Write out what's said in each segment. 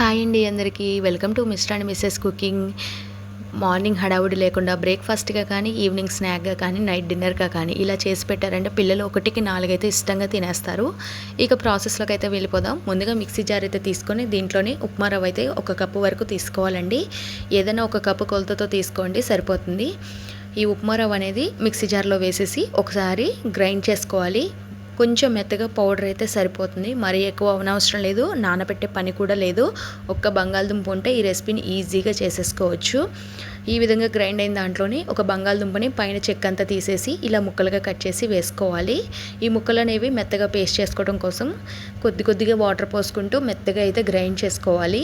Hi అండి అందరికీ. Welcome to mister and missus cooking. Morning హడావుడి లేకుండా బ్రేక్ఫాస్ట్గా కానీ ఈవినింగ్ స్నాక్గా కానీ నైట్ డిన్నర్గా కానీ ఇలా చేసి పెట్టారంటే పిల్లలు ఒకటికి నాలుగైతే ఇష్టంగా తినేస్తారు. ఇక ప్రాసెస్లోకి అయితే వెళ్ళిపోదాం. ముందుగా మిక్సీ జార్ అయితే తీసుకొని దీంట్లోని ఉప్మా రవ్వ అయితే ఒక కప్పు వరకు తీసుకోవాలండి. ఏదైనా ఒక కప్పు కొలతతో తీసుకోండి సరిపోతుంది. ఈ ఉప్మా రవ్వ అనేది మిక్సీ జార్లో వేసేసి ఒకసారి గ్రైండ్ చేసుకోవాలి. కొంచెం మెత్తగా పౌడర్ అయితే సరిపోతుంది. మరీ ఎక్కువ అవనవసరం లేదు. నానబెట్టే పని కూడా లేదు. ఒక్క బంగాళదుంప ఉంటే ఈ రెసిపీని ఈజీగా చేసేసుకోవచ్చు. ఈ విధంగా గ్రైండ్ అయిన దాంట్లోని ఒక బంగాళదుంపని పైన చెక్క అంతా తీసేసి ఇలా ముక్కలుగా కట్ చేసి వేసుకోవాలి. ఈ ముక్కలు అనేవి మెత్తగా పేస్ట్ చేసుకోవడం కోసం కొద్ది కొద్దిగా వాటర్ పోసుకుంటూ మెత్తగా అయితే గ్రైండ్ చేసుకోవాలి.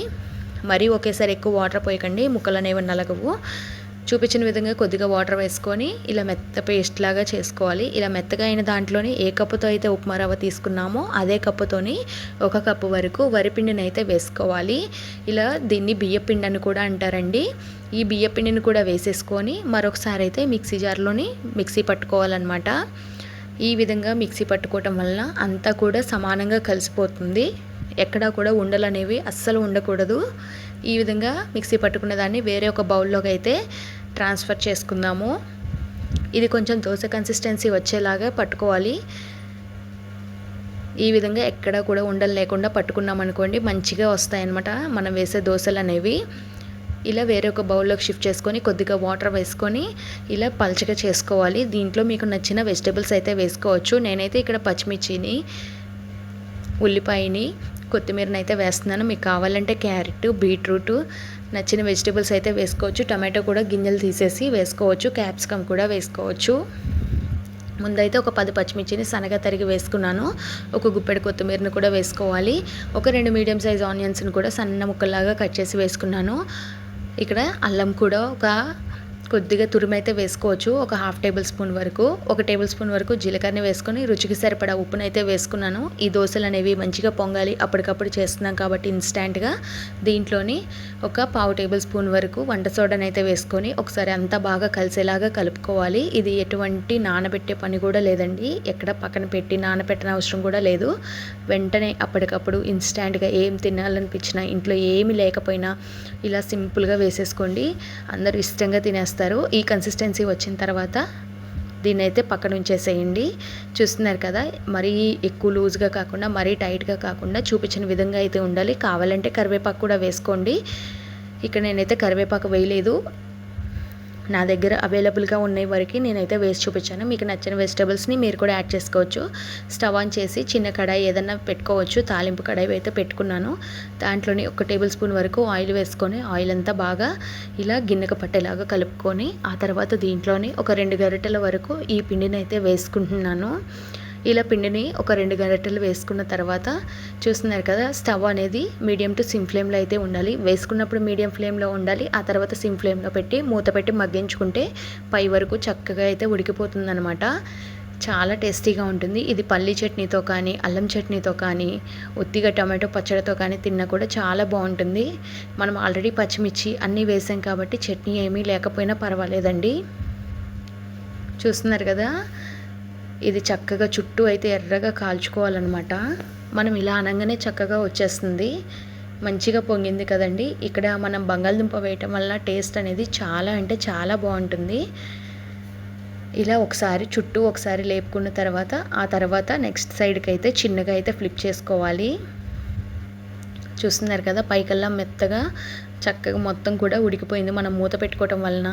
మరీ ఒకేసారి ఎక్కువ వాటర్ పోయకండి. ముక్కలు అనేవి నలగవు. చూపించిన విధంగా కొద్దిగా వాటర్ వేసుకొని ఇలా మెత్త పేస్ట్ లాగా చేసుకోవాలి. ఇలా మెత్తగా అయిన దాంట్లోని ఏ కప్పుతో అయితే ఉప్మా రవ్వ తీసుకున్నామో అదే కప్పుతోని ఒక కప్పు వరకు వరిపిండిని అయితే వేసుకోవాలి. ఇలా దీన్ని బియ్యపిండి అని కూడా అంటారండి. ఈ బియ్యపిండిని కూడా వేసేసుకొని మరొకసారి అయితే మిక్సీ జార్లోని మిక్సీ పట్టుకోవాలన్నమాట. ఈ విధంగా మిక్సీ పట్టుకోవటం వలన అంతా కూడా సమానంగా కలిసిపోతుంది. ఎక్కడా కూడా ఉండలు అనేవి అస్సలు ఉండకూడదు. ఈ విధంగా మిక్సీ పట్టుకున్న దాన్ని వేరే ఒక బౌల్లోకి అయితే ట్రాన్స్ఫర్ చేసుకుందాము. ఇది కొంచెం దోశ కన్సిస్టెన్సీ వచ్చేలాగా పట్టుకోవాలి. ఈ విధంగా ఎక్కడ కూడా ఉండలు లేకుండా పట్టుకున్నాం అనుకోండి మంచిగా వస్తాయన్నమాట మనం వేసే దోశలు అనేవి. ఇలా వేరే ఒక బౌల్లోకి షిఫ్ట్ చేసుకొని కొద్దిగా వాటర్ వేసుకొని ఇలా పలచగా చేసుకోవాలి. దీంట్లో మీకు నచ్చిన వెజిటేబుల్స్ అయితే వేసుకోవచ్చు. నేనైతే ఇక్కడ పచ్చిమిర్చిని ఉల్లిపాయని కొత్తిమీరని అయితే వేస్తున్నాను. మీకు కావాలంటే క్యారెట్ బీట్రూట్ నచ్చిన వెజిటేబుల్స్ అయితే వేసుకోవచ్చు. టమాటో కూడా గింజలు తీసేసి వేసుకోవచ్చు. క్యాప్సికమ్ కూడా వేసుకోవచ్చు. ముందైతే ఒక పది పచ్చిమిర్చిని సన్నగా తరిగి వేసుకున్నాను. ఒక గుప్పెడు కొత్తిమీరని కూడా వేసుకోవాలి. ఒక రెండు మీడియం సైజ్ ఆనియన్స్ని కూడా సన్న ముక్కలాగా కట్ చేసి వేసుకున్నాను. ఇక్కడ అల్లం కూడా ఒక కొద్దిగా తురిమైతే వేసుకోవచ్చు ఒక హాఫ్ టేబుల్ స్పూన్ వరకు. ఒక టేబుల్ స్పూన్ వరకు జీలకర్రని వేసుకొని రుచికి సరిపడా ఉప్పునైతే వేసుకున్నాను. ఈ దోశలు అనేవి మంచిగా పొంగాలి అప్పటికప్పుడు చేస్తున్నాం కాబట్టి ఇన్స్టాంట్గా. దీంట్లోని ఒక పావు టేబుల్ స్పూన్ వరకు వంట సోడాని అయితే వేసుకొని ఒకసారి అంతా బాగా కలిసేలాగా కలుపుకోవాలి. ఇది ఎటువంటి నానబెట్టే పని కూడా లేదండి. ఎక్కడ పక్కన పెట్టి నానబెట్టిన అవసరం కూడా లేదు. వెంటనే అప్పటికప్పుడు ఇన్స్టాంట్గా ఏం తినాలనిపించినా ఇంట్లో ఏమి లేకపోయినా ఇలా సింపుల్గా వేసేసుకోండి. అందరూ ఇష్టంగా తినేస్తారు. ఈ కన్సిస్టెన్సీ వచ్చిన తర్వాత దీన్ని అయితే పక్కన ఉంచేసేయండి. చూస్తున్నారు కదా మరీ ఎక్కువ లూజ్గా కాకుండా మరీ టైట్గా కాకుండా చూపించిన విధంగా అయితే ఉండాలి. కావాలంటే కరివేపాకు కూడా వేసుకోండి. ఇక్కడ నేనైతే కరివేపాకు వేయలేదు. నా దగ్గర అవైలబుల్గా ఉన్న వరకు నేనైతే వేసి చూపించాను. మీకు నచ్చిన వెజిటబుల్స్ని మీరు కూడా యాడ్ చేసుకోవచ్చు. స్టవ్ ఆన్ చేసి చిన్న కడాయి ఏదన్నా పెట్టుకోవచ్చు. తాలింపు కడాయి అయితే పెట్టుకున్నాను. దాంట్లోని ఒక టేబుల్ స్పూన్ వరకు ఆయిల్ వేసుకొని ఆయిల్ అంతా బాగా ఇలా గిన్నెకు పట్టేలాగా కలుపుకొని ఆ తర్వాత దీంట్లోని ఒక రెండు గరిటెల వరకు ఈ పిండిని అయితే వేసుకుంటున్నాను. ఇలా పిండిని ఒక రెండు గరిటెలు వేసుకున్న తర్వాత చూస్తున్నారు కదా స్టవ్ అనేది మీడియం టు సిమ్ ఫ్లేమ్లో అయితే ఉండాలి. వేసుకున్నప్పుడు మీడియం ఫ్లేమ్లో ఉండాలి. ఆ తర్వాత సిమ్ ఫ్లేమ్లో పెట్టి మూత పెట్టి మగ్గించుకుంటే పై వరకు చక్కగా అయితే ఉడికిపోతుందనమాట చాలా టేస్టీగా ఉంటుంది. ఇది పల్లి చట్నీతో కానీ అల్లం చట్నీతో కానీ ఉత్తిగా టమాటో పచ్చడితో కానీ తిన్నా కూడా చాలా బాగుంటుంది. మనం ఆల్రెడీ పచ్చిమిర్చి అన్నీ వేసాం కాబట్టి చట్నీ ఏమీ లేకపోయినా పర్వాలేదండి. చూస్తున్నారు కదా? ఇది చక్కగా చుట్టూ అయితే ఎర్రగా కాల్చుకోవాలన్నమాట. మనం ఇలా అనగానే చక్కగా వచ్చేస్తుంది. మంచిగా పొంగింది కదండి. ఇక్కడ మనం బంగాళదుంప వేయటం వల్ల టేస్ట్ అనేది చాలా అంటే చాలా బాగుంటుంది. ఇలా ఒకసారి చుట్టూ ఒకసారి లేపుకున్న తర్వాత ఆ తర్వాత నెక్స్ట్ సైడ్కి అయితే చిన్నగా అయితే ఫ్లిప్ చేసుకోవాలి. చూస్తున్నారు కదా పైకల్లా మెత్తగా చక్కగా మొత్తం కూడా ఉడికిపోయింది. మనం మూత పెట్టుకోవటం వలన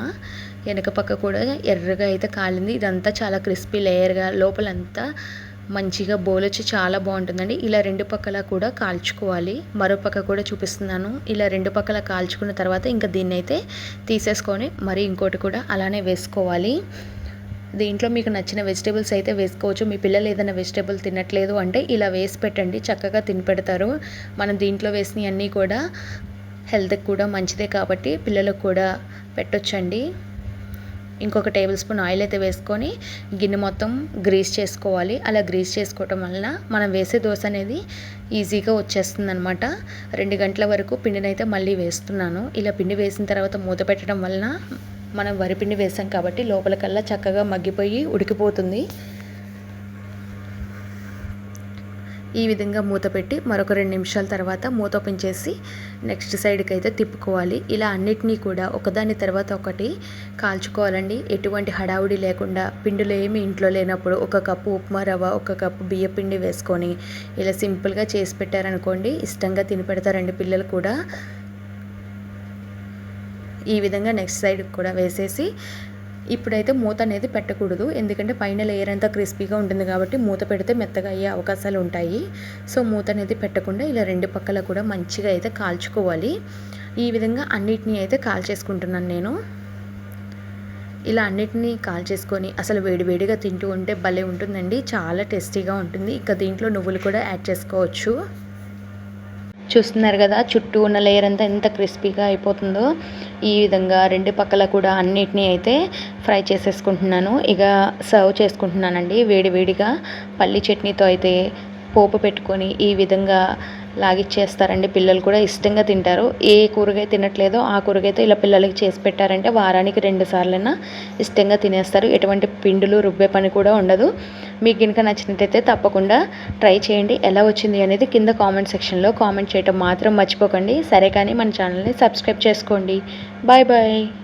వెనక పక్క కూడా ఎర్రగా అయితే కాలింది. ఇదంతా చాలా క్రిస్పీ లేయర్గా లోపలంతా మంచిగా బోలొచ్చి చాలా బాగుంటుందండి. ఇలా రెండు పక్కల కూడా కాల్చుకోవాలి. మరో పక్క కూడా చూపిస్తున్నాను. ఇలా రెండు పక్కల కాల్చుకున్న తర్వాత ఇంకా దీన్ని అయితే తీసేసుకొని మరి ఇంకోటి కూడా అలానే వేసుకోవాలి. దీంట్లో మీకు నచ్చిన వెజిటేబుల్స్ అయితే వేసుకోవచ్చు. మీ పిల్లలు ఏదైనా వెజిటేబుల్ తినట్లేదు అంటే ఇలా వేసి పెట్టండి. చక్కగా తిని పెడతారు మనం దీంట్లో వేసినవి అన్నీ కూడా హెల్త్కి కూడా మంచిదే కాబట్టి పిల్లలకు కూడా పెట్టొచ్చండి. ఇంకొక టేబుల్ స్పూన్ ఆయిల్ అయితే వేసుకొని గిన్నె మొత్తం గ్రీస్ చేసుకోవాలి. అలా గ్రీస్ చేసుకోవటం వలన మనం వేసే దోశ అనేది ఈజీగా వచ్చేస్తుంది అనమాట రెండు గంటల వరకు పిండిని అయితే మళ్ళీ వేస్తున్నాను. ఇలా పిండి వేసిన తర్వాత మూత పెట్టడం వలన మనం వరిపిండి వేసాం కాబట్టి లోపలికల్లా చక్కగా మగ్గిపోయి ఉడికిపోతుంది. ఈ విధంగా మూత పెట్టి మరొక రెండు నిమిషాల తర్వాత మూత ఓపెన్ చేసి నెక్స్ట్ సైడ్కి అయితే తిప్పుకోవాలి. ఇలా అన్నిటినీ కూడా ఒకదాని తర్వాత ఒకటి కాల్చుకోవాలండి. ఎటువంటి హడావుడి లేకుండా పిండిలో ఏమి ఇంట్లో లేనప్పుడు ఒక కప్పు ఉప్మా రవ్వ ఒక కప్పు బియ్య పిండి వేసుకొని ఇలా సింపుల్గా చేసి పెట్టారనుకోండి ఇష్టంగా తిని పెడతారండి పిల్లలు కూడా. ఈ విధంగా నెక్స్ట్ సైడ్ కూడా వేసేసి ఇప్పుడైతే మూత అనేది పెట్టకూడదు. ఎందుకంటే పైన లేయర్ అంతా క్రిస్పీగా ఉంటుంది కాబట్టి మూత పెడితే మెత్తగా అయ్యే అవకాశాలు ఉంటాయి. సో మూత అనేది పెట్టకుండా ఇలా రెండు పక్కల కూడా మంచిగా అయితే కాల్చుకోవాలి. ఈ విధంగా అన్నిటినీ అయితే కాల్చేసుకుంటున్నాను నేను. ఇలా అన్నిటినీ కాల్ చేసుకొని అసలు వేడివేడిగా తింటూ ఉంటే భలే ఉంటుందండి. చాలా టేస్టీగా ఉంటుంది. ఇంకా దీంట్లో నువ్వులు కూడా యాడ్ చేసుకోవచ్చు. చూస్తున్నారు కదా చుట్టూ ఉన్న లేయర్ అంతా ఎంత క్రిస్పీగా అయిపోతుందో. ఈ విధంగా రెండు పక్కల కూడా అన్నిటినీ అయితే ఫ్రై చేసేసుకుంటున్నాను. ఇక సర్వ్ చేసుకుంటున్నానండి వేడి వేడిగా. పల్లి చట్నీతో అయితే పోపు పెట్టుకొని ఈ విధంగా లాగిచ్చేస్తారండి. పిల్లలు కూడా ఇష్టంగా తింటారు. ఏ కూరగాయ తినట్లేదో ఆ కూరగాయతో ఇలా పిల్లలకి చేసి పెట్టారంటే వారానికి రెండు సార్లైనా ఇష్టంగా తినేస్తారు. ఎటువంటి పిండులు రుబ్బే పని కూడా ఉండదు. మీకు కనుక నచ్చినట్టయితే తప్పకుండా ట్రై చేయండి. ఎలా వచ్చింది అనేది కింద కామెంట్ సెక్షన్లో కామెంట్ చేయటం మాత్రం మర్చిపోకండి. సరే కానీ మన ఛానల్ని సబ్స్క్రైబ్ చేసుకోండి. Bye bye.